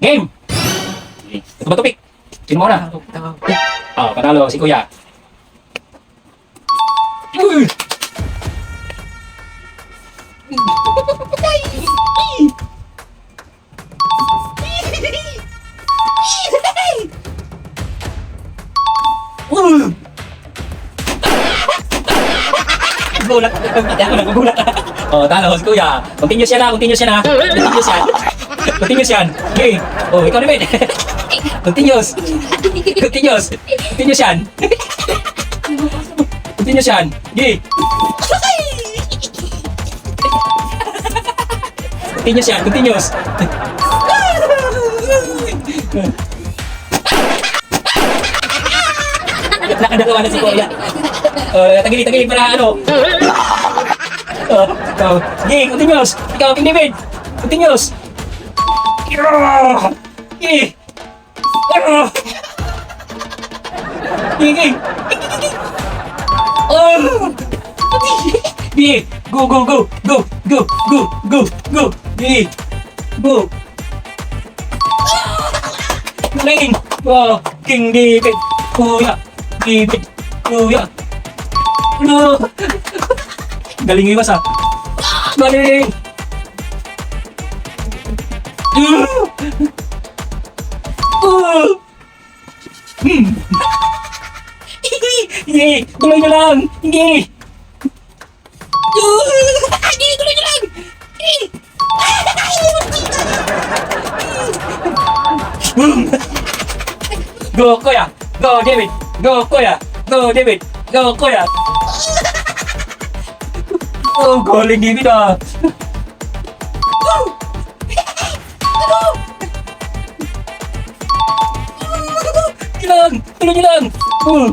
Game! Ito ba tupik? Sino mo na? Oh, panalo si Kuya. Uy! Uh! Gulat. Nagugulat. Oh, talo si Kuya. Continuous yan ha, continuous yan ha. Continuous yan. Continuous yan. Okay. Oh, ikaw naman. Continuous. Continuous. Continuous yan. Continuous yan. Okay. Continuous yan, continuous. Nakadalawa na si Kuya. Uh, tagili, tagili para ano. Oh, ikaw. Sige, continuous. Ikaw, King David. Continuous. Sige. Ah! Sige. Oh! Sige. Go, go, go. Go, go, go, go, go. Sige. Go. Galing. Oh, King David. Kuya. David. Kuya. No. Galing iwas ah. Galing. Hmm. Hindi. Tuloy nyo lang. Hindi. Hindi. Tuloy nyo lang. Go, Kuya. Go, David. Go, Kuya. Go, David. Go, Kuya. Oh, galing David ah. Sige lang! Tuloy niyo lang! Uh.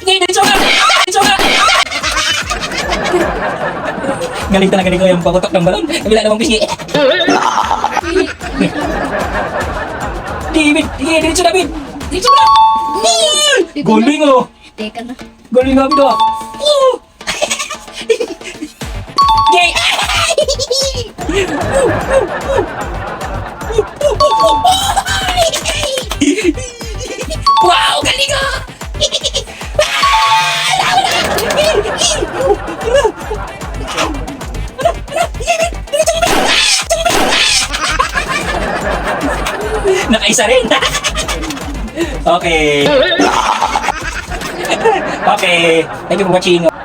Sige, diretso ka! Diretso ka! Galing talaga ni Kuya yung pakutok ng balon. Kabila namang pisngi. David! Sige, diretso David! Diretso ka! Galing oh! Teka na. Galing David oh! Oh! Yay! Wow! Galing ah! Nakaisa rin. Okay. okay. Thank you for watching.